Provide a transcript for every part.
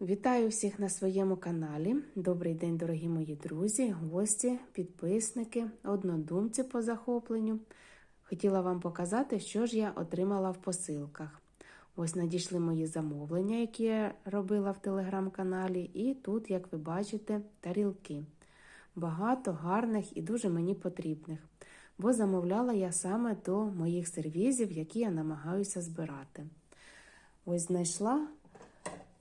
Вітаю всіх на своєму каналі. Добрий день, дорогі мої друзі, гості, підписники, однодумці по захопленню. Хотіла вам показати, що ж я отримала в посилках. Ось надійшли мої замовлення, які я робила в телеграм-каналі, і тут, як ви бачите, тарілки. Багато гарних і дуже мені потрібних, бо замовляла я саме до моїх сервізів, які я намагаюся збирати. Ось знайшла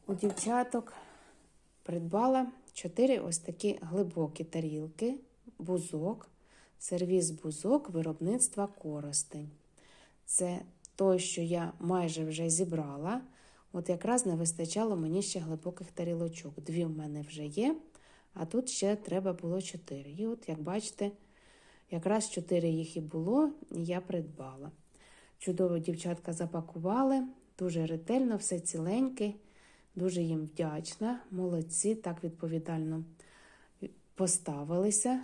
у дівчаток придбала чотири ось такі глибокі тарілки, бузок, сервіз бузок виробництва коростень. Це той, що я майже вже зібрала. От якраз не вистачало мені ще глибоких тарілочок. Дві в мене вже є, а тут ще треба було чотири. І от, як бачите, якраз чотири їх і було, і я придбала. Чудово дівчатка запакували, дуже ретельно, все ціленьке. Дуже їм вдячна, молодці, так відповідально поставилися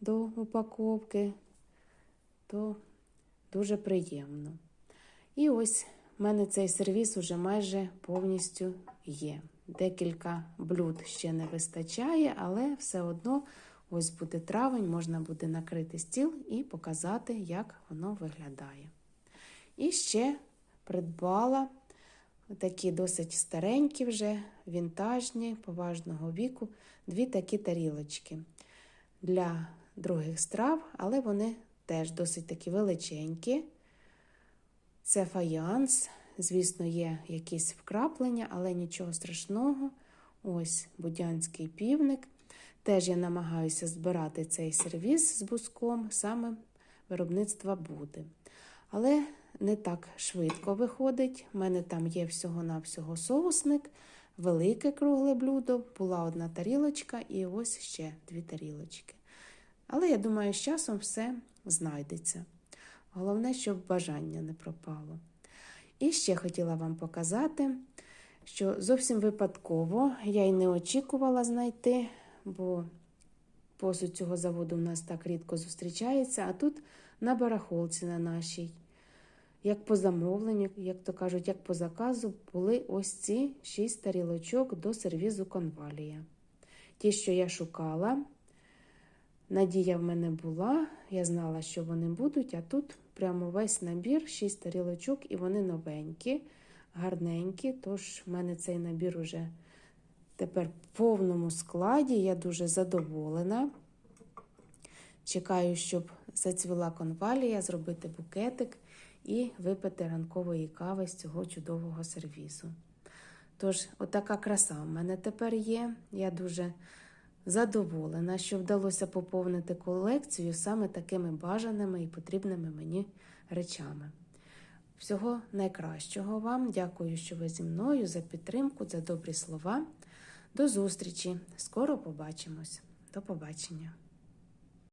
до упаковки, то дуже приємно. І ось в мене цей сервіс уже майже повністю є. Декілька блюд ще не вистачає, але все одно ось буде травень, можна буде накрити стіл і показати, як воно виглядає. І ще придбала. Такі досить старенькі вже, вінтажні, поважного віку, дві такі тарілочки для других страв, але вони теж досить такі величенькі. Це фаянс, звісно, є якісь вкраплення, але нічого страшного. Ось будянський півник. Теж я намагаюся збирати цей сервіс з буском, саме виробництва буде. Але не так швидко виходить. У мене там є всього-навсього соусник, велике кругле блюдо, була одна тарілочка і ось ще дві тарілочки. Але я думаю, з часом все знайдеться. Головне, щоб бажання не пропало. І ще хотіла вам показати, що зовсім випадково я й не очікувала знайти, бо посуд цього заводу в нас так рідко зустрічається, а тут на барахолці на нашій як по замовленню, як то кажуть, як по заказу, були ось ці шість тарілочок до сервізу конвалія. Ті, що я шукала, надія в мене була, я знала, що вони будуть, а тут прямо весь набір, шість тарілочок, і вони новенькі, гарненькі. Тож в мене цей набір уже тепер в повному складі. Я дуже задоволена. Чекаю, щоб зацвіла конвалія, зробити букетик і випити ранкової кави з цього чудового сервісу. Тож, отака краса в мене тепер є. Я дуже задоволена, що вдалося поповнити колекцію саме такими бажаними і потрібними мені речами. Всього найкращого вам. Дякую, що ви зі мною за підтримку, за добрі слова. До зустрічі! Скоро побачимось. До побачення!